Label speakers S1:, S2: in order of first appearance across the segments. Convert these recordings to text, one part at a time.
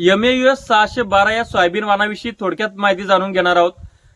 S1: M A U S सहाशे बारा या सोयाबीन वाणाविषयी थोडक्यात माहिती जाणून घेणार आहोत.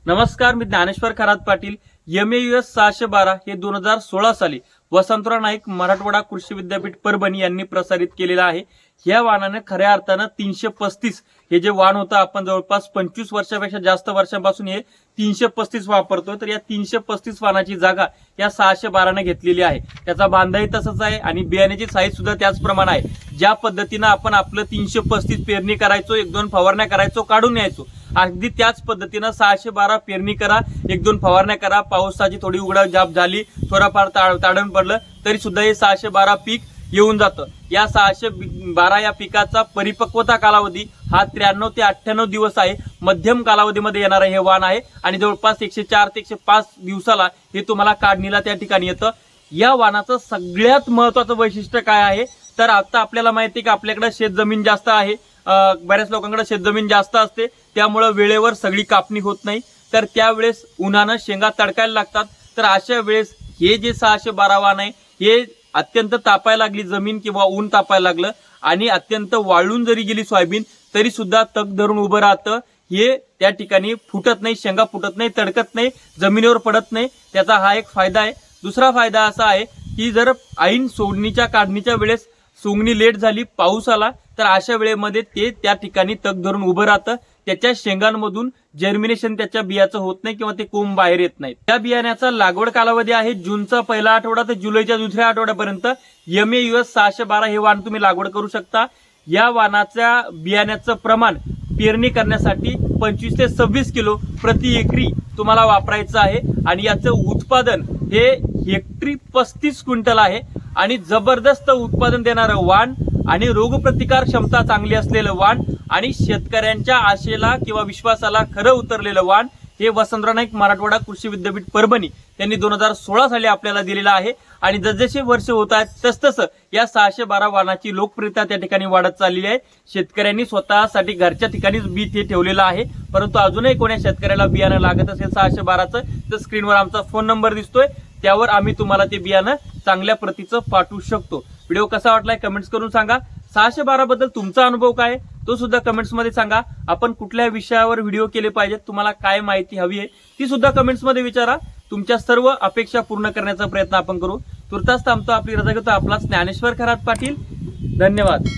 S1: नमस्कार मी Dnyaneshwar Kharat Patil. M A U S सहाशे बारा हे दोन हजार सोळा साली वसंतराव नाईक मराठवाडा कृषी विद्यापीठ परभणी यांनी प्रसारित केलेलं आहे. या वाहनाने खऱ्या अर्थानं तीनशे पस्तीस हे जे वाहन होतं आपण जवळपास पंचवीस वर्षापेक्षा जास्त वर्षांपासून हे तीनशे पस्तीस वापरतोय. तर या तीनशे पस्तीस वाहनाची जागा या सहाशे बाराने घेतलेली आहे. त्याचा बांधाही तसंच आहे आणि बियाण्याची साईज सुद्धा त्याचप्रमाणे आहे. ज्या पद्धतीनं आपण आपलं तीनशे पस्तीस पेरणी करायचो एक दोन फवारण्या करायचो काढून यायचो अगदी त्याच पद्धतीनं सहाशे बारा पेरणी करा एक दोन फवारण्या करा पावसाची थोडी उघडा जाप झाली थोडाफार ताड ताडण पडलं तरी सुद्धा हे सहाशे बारा पीक येऊन जातं. या सहाशे बारा या पिकाचा परिपक्वता कालावधी हा त्र्याण्णव ते अठ्ठ्याण्णव दिवस आहे. मध्यम कालावधीमध्ये येणारं हे वाण आहे आणि जवळपास एकशे चार ते एकशे पाच दिवसाला हे तुम्हाला काढणीला त्या ठिकाणी येतं. या वाणाचं सगळ्यात महत्वाचं वैशिष्ट्य काय आहे? तर आता आपल्याला माहिती आहे की आपल्याकडे शेतजमीन जास्त आहे. बऱ्याच लोकांकडे शेतजमीन जास्त असते त्यामुळं वेळेवर सगळी कापणी होत नाही. तर त्यावेळेस उन्हानं शेंगा तडकायला लागतात. तर अशा वेळेस हे जे सहाशे बारा वाहन आहे हे अत्यंत तापायला लागली जमीन किंवा ऊन तापायला लागलं. आणि अत्यंत वाळून जरी गेली सोयाबीन तरी सुद्धा तग धरून उभं राहतं. हे त्या ठिकाणी फुटत नाही शेंगा फुटत नाही तडकत नाही जमिनीवर पडत नाही. त्याचा हा एक फायदा आहे. दुसरा फायदा असा आहे की जर ऐन सोडणीच्या काढणीच्या वेळेस सोंगणी लेट झाली पाऊस आला तर अशा वेळेमध्ये ते त्या ठिकाणी तग धरून उभं राहतं. त्याच्या शेंगांमधून जर्मिनेशन त्याच्या बियाचं होत नाही किंवा ते कोंब बाहेर येत नाही त्या बियाण्याचा लागवड कालावधी आहे जूनचा पहिला आठवडा ते जुलैच्या दुसऱ्या आठवड्यापर्यंत. एम ए यू एस सहाशे बारा हे वाण तुम्ही लागवड करू शकता. या वाणाच्या बियाण्याचं प्रमाण पेरणी करण्यासाठी पंचवीस ते सव्वीस किलो प्रति एकरी तुम्हाला वापरायचं आहे. आणि याचं उत्पादन हे हेक्टरी पस्तीस क्विंटल आहे आणि जबरदस्त उत्पादन देणारं वाण आणि रोगप्रतिकार क्षमता चांगली असलेलं वाण आणि शेतकऱ्यांच्या आशेला किंवा विश्वासाला खरं उतरलेलं वाण हे वसंतराव नाईक मराठवाडा कृषी विद्यापीठ परभणी त्यांनी दोन हजार सोळा साली आपल्याला दिलेलं आहे. आणि जसजसे वर्ष होत आहेत तसतसं या सहाशे बारा वाहनाची लोकप्रियता त्या ठिकाणी वाढत चाललेली आहे. शेतकऱ्यांनी स्वतःसाठी घरच्या ठिकाणीच बी ते ठेवलेलं आहे. परंतु अजूनही कोण्या शेतकऱ्याला बियाणं लागत असेल सहाशे बाराचं तर स्क्रीनवर आमचा फोन नंबर दिसतोय. त्यावर आम्ही तुम्हाला ते बियाणं चांगल्या प्रतीचं पाठवू शकतो. व्हिडिओ कसा वाटलाय कमेंट्स करून सांगा. सहाशे बारा बद्दल तुमचा अनुभव काय? तो सुद्धा कमेंट्समध्ये सांगा. आपण कुठल्या विषयावर व्हिडिओ केले पाहिजेत तुम्हाला काय माहिती हवी आहे ती सुद्धा कमेंट्समध्ये विचारा. तुमच्या सर्व अपेक्षा पूर्ण करण्याचा प्रयत्न आपण करू. तुर्तास थांबतो आपली रजा घेतो आपला ज्ञानेश्वर खरात पाटील. धन्यवाद.